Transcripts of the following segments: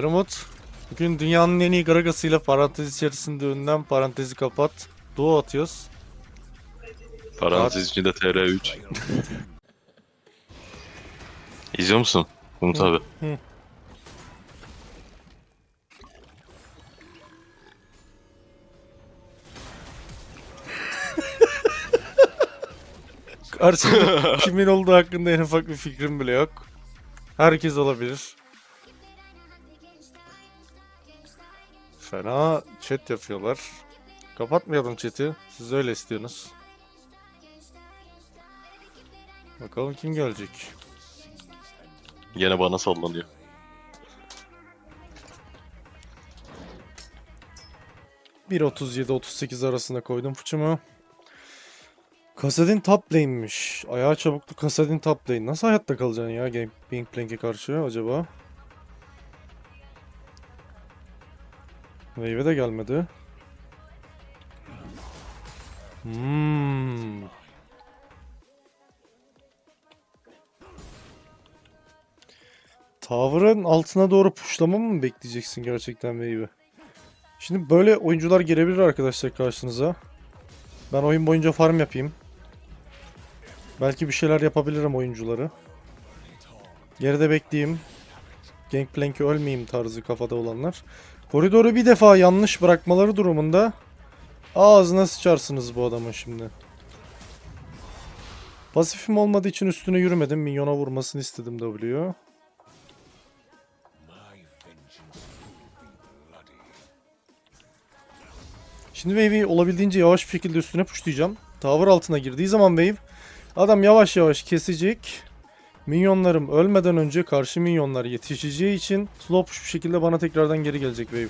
Barımut, bugün dünyanın en iyi Gragas'ıyla parantez içerisinde önden parantezi kapat. Duo atıyoruz. Parantez içinde TR3. İzliyor musun? Umut abi. Hı. Karşımda kimin olduğu hakkında en ufak bir fikrim bile yok. Herkes olabilir. Fena chat yapıyorlar. Kapatmayalım chat'i. Siz öyle istiyorsunuz. Bakalım kim gelecek. Yine bana sallanıyor. Bir 37-38 arasında koydum fıçımı. Kasadin top lane'miş. Ayağı çabuklu Kasadin top lane. Nasıl hayatta kalacaksın ya Game Gangplank'e karşı acaba? Wave de gelmedi. Hmm. Tower'ın altına doğru pushlamamı mı bekleyeceksin gerçekten Wave'i? Şimdi böyle oyuncular gelebilir arkadaşlar karşınıza. Ben oyun boyunca farm yapayım. Belki bir şeyler yapabilirim oyuncuları. Geride bekleyeyim. Gangplank'e ölmeyeyim tarzı kafada olanlar. Koridoru bir defa yanlış bırakmaları durumunda ağzına sıçarsınız bu adamın şimdi. Pasifim olmadığı için üstüne yürümedim. Minyona vurmasını istedim W. Şimdi Wave'i olabildiğince yavaş bir şekilde üstüne pushlayacağım. Tower altına girdiği zaman Wave adam yavaş yavaş kesecek. Minyonlarım ölmeden önce karşı minyonlar yetişeceği için slow push bir şekilde bana tekrardan geri gelecek Wave.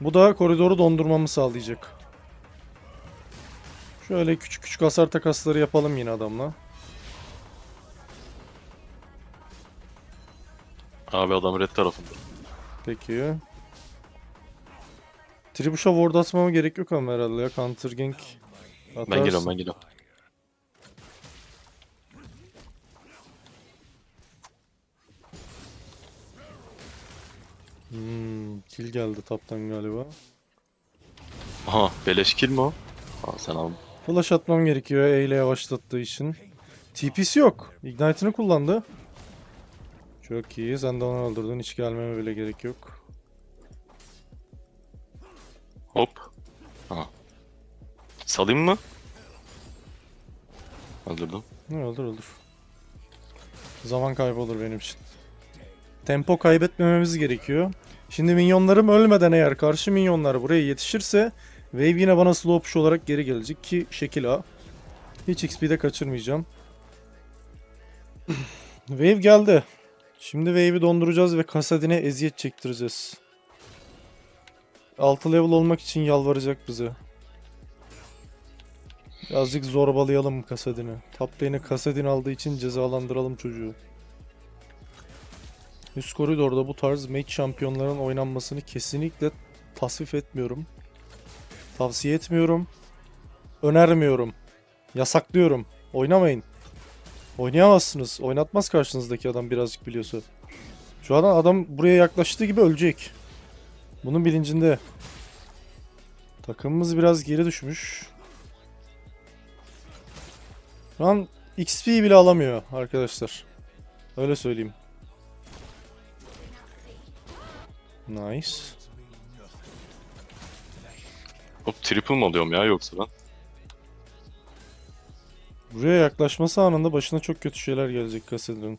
Bu da koridoru dondurmamı sağlayacak. Şöyle küçük küçük hasar takasları yapalım yine adamla. Abi adam red tarafında. Peki. Tribuş'a ward atmama gerek yok ama herhalde ya. Counter gank Ben atarsın. geliyorum ben geliyorum. Hmm, kill geldi taptan galiba. Aha beleş kill mi o? Aa sen al. Flash atmam gerekiyor E ile yavaşlattığı için. TP'si yok. Ignite'ını kullandı. Çok iyi. Sen de onu öldürdün. Hiç gelmeme bile gerek yok. Hop. Aha. Salayım mı? Öldürdüm. Ne olur olur. Zaman kaybı olur benim için. Tempo kaybetmememiz gerekiyor. Şimdi minyonlarım ölmeden eğer karşı minyonlar buraya yetişirse Wave yine bana slow push olarak geri gelecek ki şekil A. Hiç XP'de kaçırmayacağım. Wave geldi. Şimdi Wave'i donduracağız ve Kasadin'e eziyet çektireceğiz. 6 level olmak için yalvaracak bize. Birazcık zorbalayalım Kasadin'i. Top lane'e Kasadin aldığı için cezalandıralım çocuğu. Üst koridorda bu tarz match şampiyonların oynanmasını kesinlikle tasvip etmiyorum. Tavsiye etmiyorum. Önermiyorum. Yasaklıyorum. Oynamayın. Oynayamazsınız. Oynatmaz karşınızdaki adam birazcık biliyorsa. Şu an adam buraya yaklaştığı gibi ölecek. Bunun bilincinde. Takımımız biraz geri düşmüş. Şu an XP bile alamıyor arkadaşlar. Öyle söyleyeyim. Nice. Hop triple mı alıyorum ya yoksa ben? Buraya yaklaşması anında başına çok kötü şeyler gelecek Kassadin'in.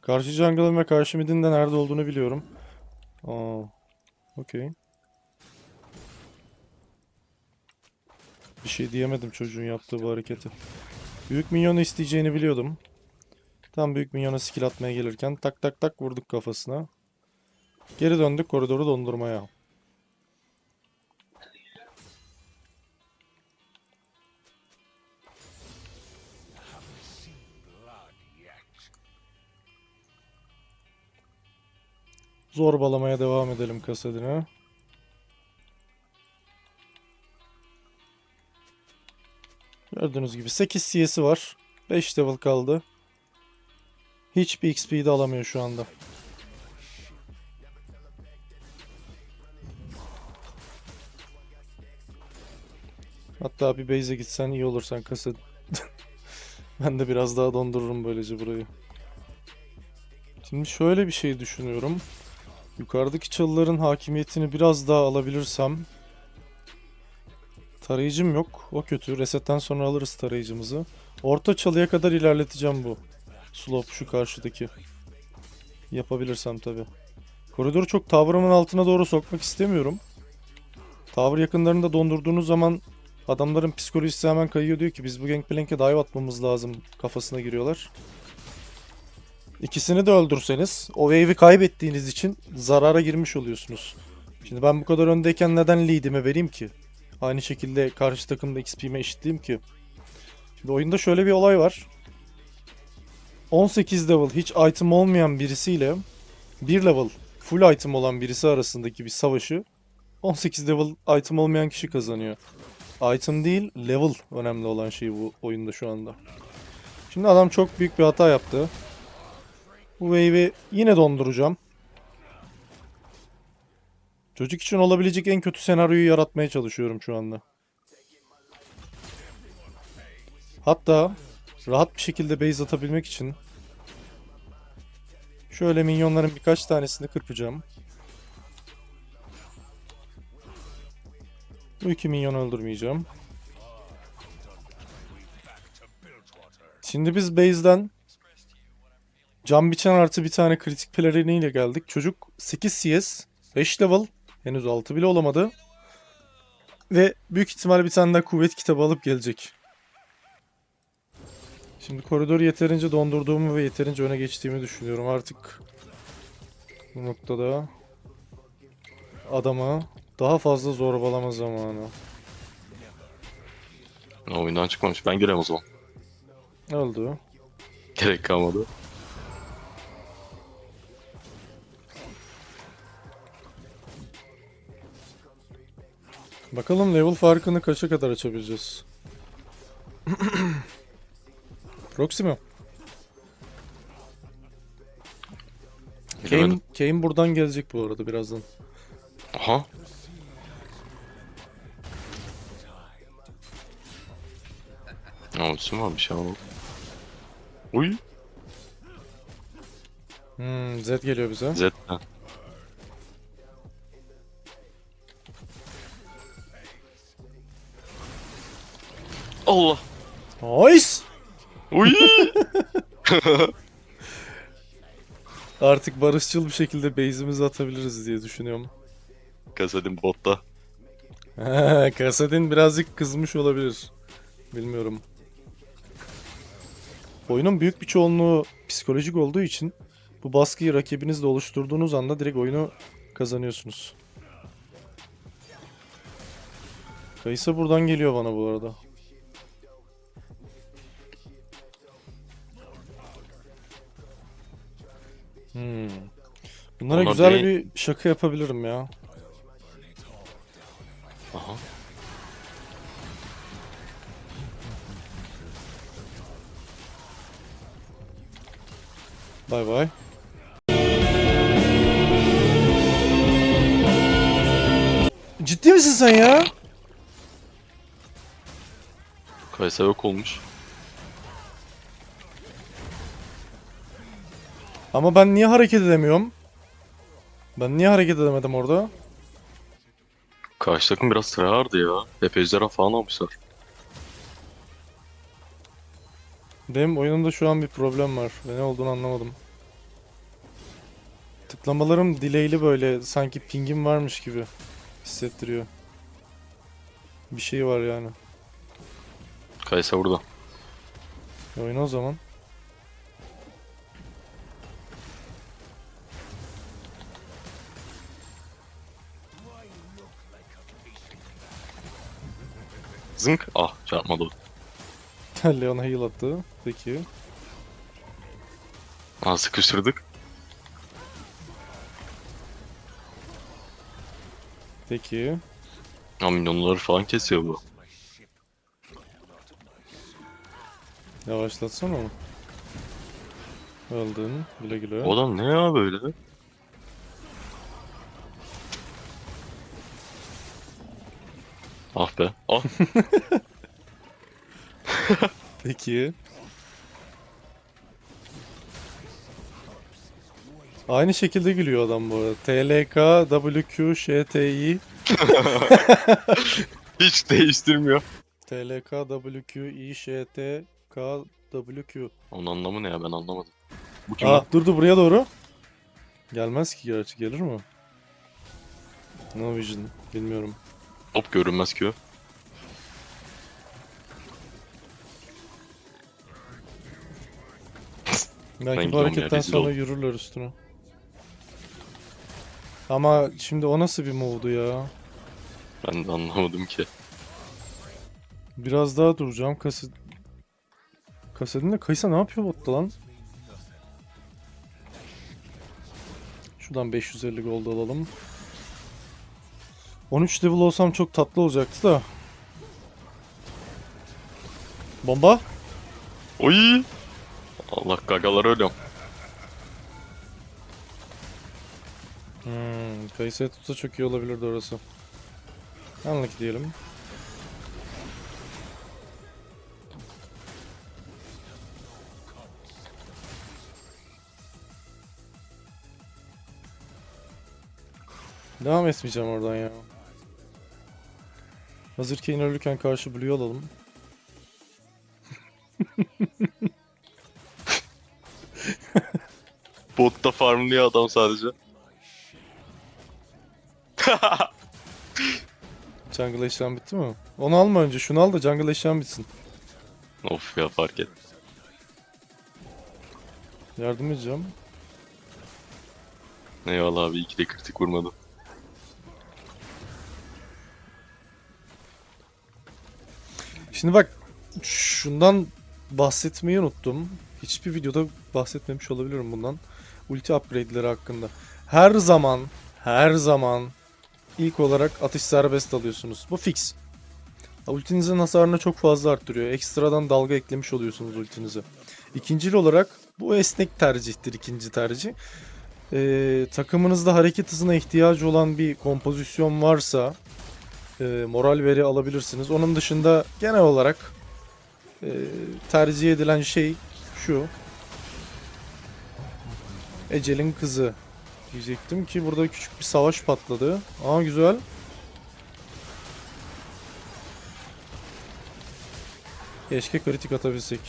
Karşı jungle'ın ve karşı mid'in de nerede olduğunu biliyorum. Aa, okey. Bir şey diyemedim çocuğun yaptığı bu hareketi. Büyük minyonu isteyeceğini biliyordum. Tam büyük minyona skill atmaya gelirken tak tak tak vurduk kafasına. Geri döndük koridoru dondurmaya. Zorbalamaya devam edelim kasadine. Gördüğünüz gibi 8 CS'i var. 5 level kaldı. Hiçbir XP de alamıyor şu anda. Hatta bir base'e gitsen iyi olur sen kasa. ben de biraz daha dondururum böylece burayı. Şimdi şöyle bir şey düşünüyorum. Yukarıdaki çalıların hakimiyetini biraz daha alabilirsem Tarayıcım yok. O kötü. Resetten sonra alırız tarayıcımızı. Orta çalıya kadar ilerleteceğim bu. Slope şu karşıdaki. Yapabilirsem tabi. Koridoru çok tower'ımın altına doğru sokmak istemiyorum. Tower yakınlarında dondurduğunuz zaman adamların psikolojisi hemen kayıyor diyor ki biz bu Gangplank'e dive atmamız lazım kafasına giriyorlar. İkisini de öldürseniz o wave'i kaybettiğiniz için zarara girmiş oluyorsunuz. Şimdi ben bu kadar öndeyken neden lead'ime vereyim ki? Aynı şekilde karşı takımda XP'me eşitleyeyim ki. Şimdi oyunda şöyle bir olay var. 18 level hiç item olmayan birisiyle 1 level full item olan birisi arasındaki bir savaşı 18 level item olmayan kişi kazanıyor. Item değil level önemli olan şey bu oyunda şu anda. Şimdi adam çok büyük bir hata yaptı. Bu wave'i yine donduracağım. Çocuk için olabilecek en kötü senaryoyu yaratmaya çalışıyorum şu anda. Hatta rahat bir şekilde base atabilmek için şöyle minyonların birkaç tanesini kırpacağım. Bu iki minyonu öldürmeyeceğim. Şimdi biz base'den cam biçen artı bir tane kritik peleriniyle geldik. Çocuk 8 CS, 5 level, henüz 6 bile olamadı. Ve büyük ihtimal bir tane daha kuvvet kitabı alıp gelecek. Şimdi koridoru yeterince dondurduğumu ve yeterince öne geçtiğimi düşünüyorum. Artık bu noktada adama daha fazla zorbalama zamanı. Oyundan çıkmamış. Ben gireyim o zaman. Öldü. Gerek kalmadı. Bakalım level farkını kaça kadar açabileceğiz. Proxy mi? Kane. Kane buradan gelecek bu arada birazdan. Aha. Ya ultim varmış ya. Uy. Hmm, Zed geliyor bize. Z. ha. Allah. Nice! Uy. Artık barışçıl bir şekilde base'imizi atabiliriz diye düşünüyorum. Kasedim botta. Kasadin birazcık kızmış olabilir. Bilmiyorum. Oyunun büyük bir çoğunluğu psikolojik olduğu için bu baskıyı rakibinizle oluşturduğunuz anda direkt oyunu kazanıyorsunuz. Kayısı buradan geliyor bana bu arada. Hmm. Bunlara Onlar güzel değil. bir şaka yapabilirim ya. Bay bay. Ciddi misin sen ya? Kaysa yok olmuş. Ama ben niye hareket edemiyorum? Ben niye hareket edemedim orada? Karşı takım biraz tryhard'ı ya. Hep ejderha falan almışlar. Benim oyunumda şu an bir problem var. Ve ne olduğunu anlamadım. Tıklamalarım delay'li böyle sanki pingim varmış gibi hissettiriyor. Bir şey var yani. Kaysa burada. E oyna o zaman. Zınk. Ah çarpmadı. Leon'a heal attı. Peki. Ah sıkıştırdık. Peki. Ya minyonları falan kesiyor bu. Yavaşlatsana onu. Öldün. Güle güle. O adam ne ya böyle? Ah be. Ah. Peki. Aynı şekilde gülüyor adam bu arada. TLK, WQ, ŞTİ, Hiç değiştirmiyor. TLK, WQ, İ, ŞT, K, WQ. Onun anlamı ne ya ben anlamadım. Bu kim? Aa durdu buraya doğru. Gelmez ki gerçi gelir mi? No vision bilmiyorum. Hop görünmez ki o. Belki bu gidiyorum ya, hareketten rezil sonra oldum. yürürler üstüne. Ama şimdi o nasıl bir move'du ya? Ben de anlamadım ki. Biraz daha duracağım. Kaset... Kasetin de Kaysa ne yapıyor botta lan? Şuradan 550 gold alalım. 13 level olsam çok tatlı olacaktı da. Bomba. Oy! Allah gagalar ölüyorum. Hmm, Kayısı'ya tutsa çok iyi olabilirdi orası. Anlık diyelim. Devam etmeyeceğim oradan ya. Hazır Kane ölürken karşı Blue alalım. Botta farmlıyor adam sadece. Jungle eşyan bitti mi? Onu alma önce şunu al da jungle eşyan bitsin. of ya fark et. Yardım edeceğim. Eyvallah abi iki de kritik vurmadı. Şimdi bak şundan bahsetmeyi unuttum. Hiçbir videoda bahsetmemiş olabilirim bundan. Ulti upgrade'leri hakkında. Her zaman, her zaman ilk olarak atış serbest alıyorsunuz. Bu fix. Ultinizin hasarını çok fazla arttırıyor. Ekstradan dalga eklemiş oluyorsunuz ultinize. İkincil olarak bu esnek tercihtir ikinci tercih. Ee, takımınızda hareket hızına ihtiyacı olan bir kompozisyon varsa e, moral veri alabilirsiniz. Onun dışında genel olarak e, tercih edilen şey şu. Ecel'in kızı diyecektim ki burada küçük bir savaş patladı. Aa güzel. Keşke kritik atabilsek.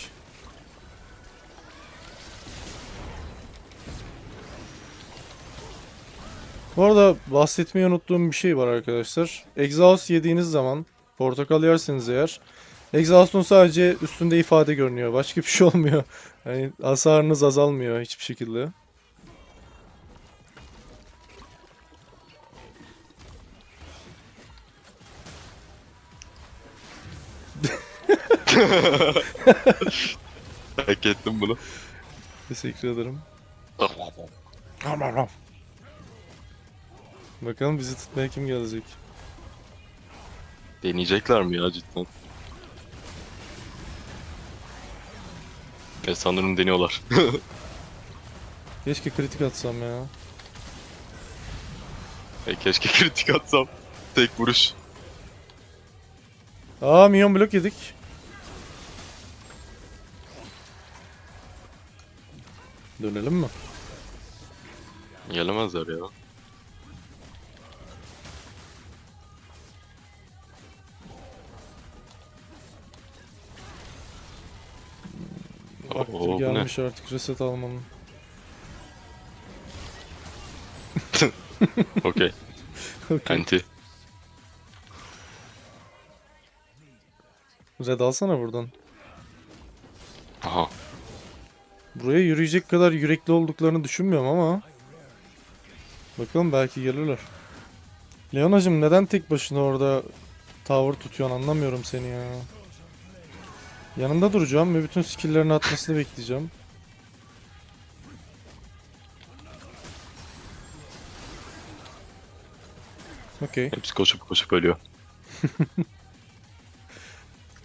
Bu arada bahsetmeyi unuttuğum bir şey var arkadaşlar. Exhaust yediğiniz zaman portakal yerseniz eğer Exhaust'un sadece üstünde ifade görünüyor. Başka bir şey olmuyor. Yani hasarınız azalmıyor hiçbir şekilde. Hak ettim bunu. Teşekkür ederim. Bakalım bizi tutmaya kim gelecek? Deneyecekler mi ya cidden? E sanırım deniyorlar. Keşke kritik atsam ya. e keşke kritik atsam. Tek vuruş. Aa minyon blok yedik. Dönelim mi? Gelemezler ya. Vakti Oo, bu gelmiş artık reset almanın. Okey. Okey. Anti. Red alsana buradan. Aha. Buraya yürüyecek kadar yürekli olduklarını düşünmüyorum ama. Bakalım belki gelirler. Leonacım neden tek başına orada tower tutuyorsun anlamıyorum seni ya. Yanında duracağım ve bütün skill'lerini atmasını bekleyeceğim. Okey. Hepsi koşup koşup ölüyor.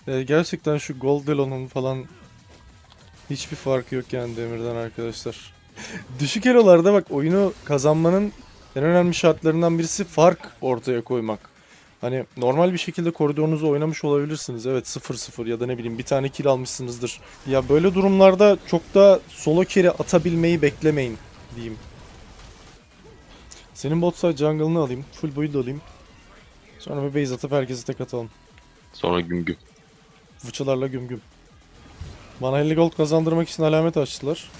Ee, gerçekten şu Goldelon'un falan hiçbir farkı yok yani Demir'den arkadaşlar. Düşük elolarda bak oyunu kazanmanın en önemli şartlarından birisi fark ortaya koymak. Hani normal bir şekilde koridorunuzu oynamış olabilirsiniz. Evet 0-0 ya da ne bileyim bir tane kill almışsınızdır. Ya böyle durumlarda çok da solo carry atabilmeyi beklemeyin diyeyim. Senin bot side jungle'ını alayım. Full build alayım. Sonra bir base atıp herkese tek atalım. Sonra güm güm. Fıçılarla güm güm. Bana 50 gold kazandırmak için alamet açtılar.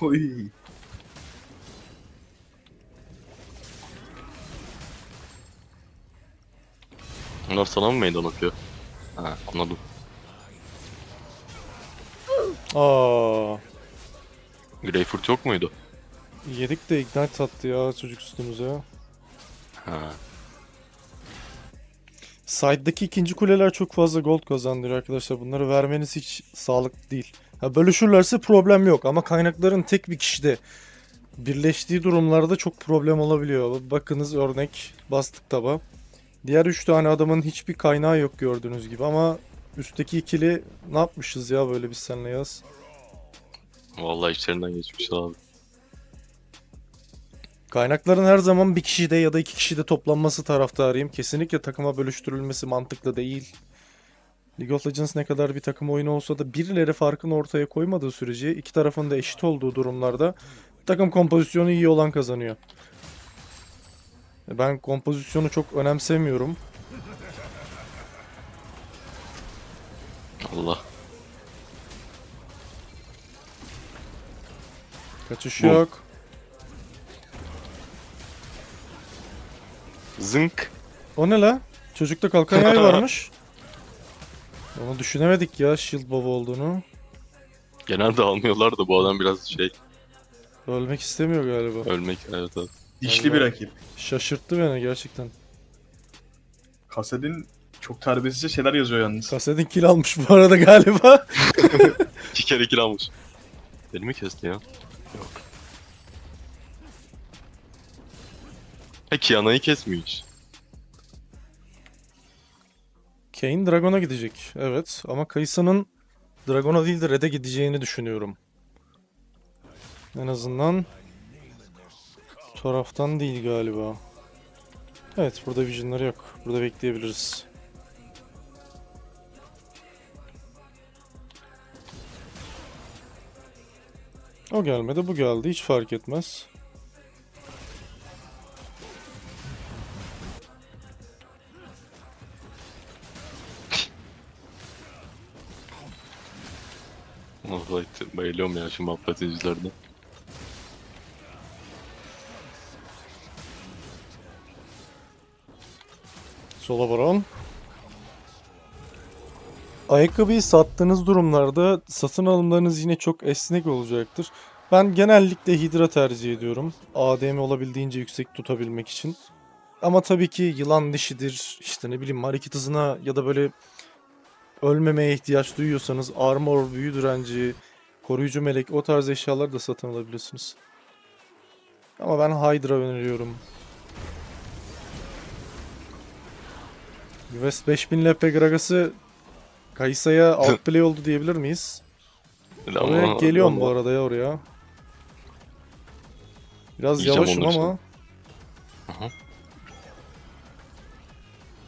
Oy. Bunlar sana mı meydan okuyor? Ha anladım. Aa, Greyfurt yok muydu? yedik de ignite attı ya çocuk üstümüze. Ha. Side'daki ikinci kuleler çok fazla gold kazandırıyor arkadaşlar. Bunları vermeniz hiç sağlıklı değil. Ha, bölüşürlerse problem yok ama kaynakların tek bir kişide birleştiği durumlarda çok problem olabiliyor. Bakınız örnek bastık taba. Diğer 3 tane adamın hiçbir kaynağı yok gördüğünüz gibi ama üstteki ikili ne yapmışız ya böyle biz seninle yaz. Vallahi içlerinden geçmiş abi. Kaynakların her zaman bir kişide ya da iki kişide toplanması taraftarıyım. Kesinlikle takıma bölüştürülmesi mantıklı değil. League of Legends ne kadar bir takım oyunu olsa da birileri farkını ortaya koymadığı sürece iki tarafın da eşit olduğu durumlarda takım kompozisyonu iyi olan kazanıyor. Ben kompozisyonu çok önemsemiyorum. Allah. Kaçış Bu- yok. Zınk. O ne la? Çocukta kalkan yay varmış. Onu düşünemedik ya shield baba olduğunu. Genelde almıyorlar da bu adam biraz şey Ölmek istemiyor galiba. ölmek evet evet. Dişli bir rakip. Şaşırttı beni gerçekten. Kasedin çok terbiyesizce şeyler yazıyor yalnız. Kasedin kill almış bu arada galiba. İki kere kill almış. Beni mi kesti ya? Yok. Ha Kiana'yı kesmiyor hiç. Dragon'a gidecek. Evet ama Kayısa'nın Dragon'a değil de Red'e gideceğini düşünüyorum. En azından taraftan değil galiba. Evet burada visionları yok. Burada bekleyebiliriz. O gelmedi bu geldi hiç fark etmez. Vallahi bayılıyorum ya şu yüzlerine. Sola baron. Ayakkabıyı sattığınız durumlarda satın alımlarınız yine çok esnek olacaktır. Ben genellikle Hydra tercih ediyorum. ADM olabildiğince yüksek tutabilmek için. Ama tabii ki yılan dişidir, işte ne bileyim hareket hızına ya da böyle ölmemeye ihtiyaç duyuyorsanız armor, büyü direnci, koruyucu melek o tarz eşyalar da satın alabilirsiniz. Ama ben Hydra öneriyorum. West 5000 LP Gragas'ı Kayısa'ya outplay oldu diyebilir miyiz? Oraya geliyorum bu arada ya oraya. Biraz Yiyeceğim yavaşım ama. Aha.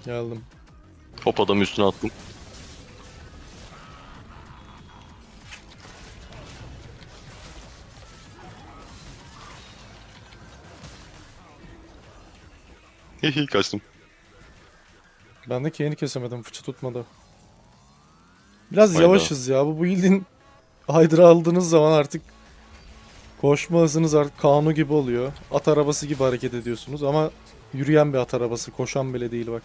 Geldim. Hop adam üstüne attım. Hihi kaçtım. Ben de Kane'i kesemedim. Fıçı tutmadı. Biraz Hayda. yavaşız ya. Bu build'in Hydra aldığınız zaman artık koşma hızınız artık Kanu gibi oluyor. At arabası gibi hareket ediyorsunuz ama yürüyen bir at arabası. Koşan bile değil bak.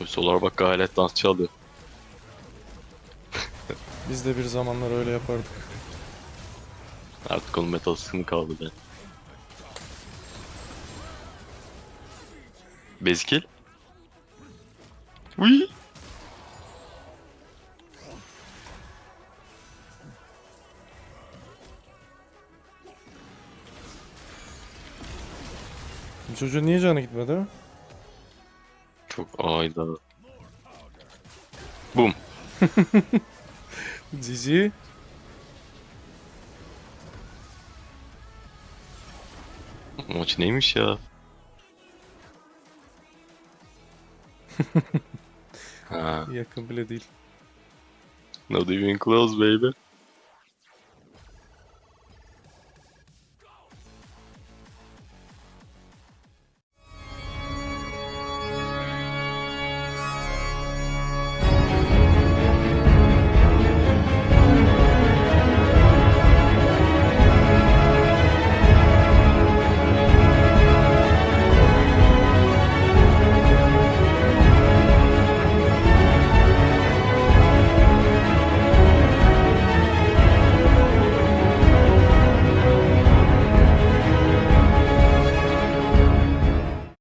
Oy solar bak gayret dansçı alıyor. Biz de bir zamanlar öyle yapardık. Artık onun metal sıkımı kaldı be. Bezkil. Uy. Bu Çocuğun niye canı gitmedi? Çok ayda. Bum. Zizi. Unternehmen ja. ah. E a Não dele. Not even close, baby.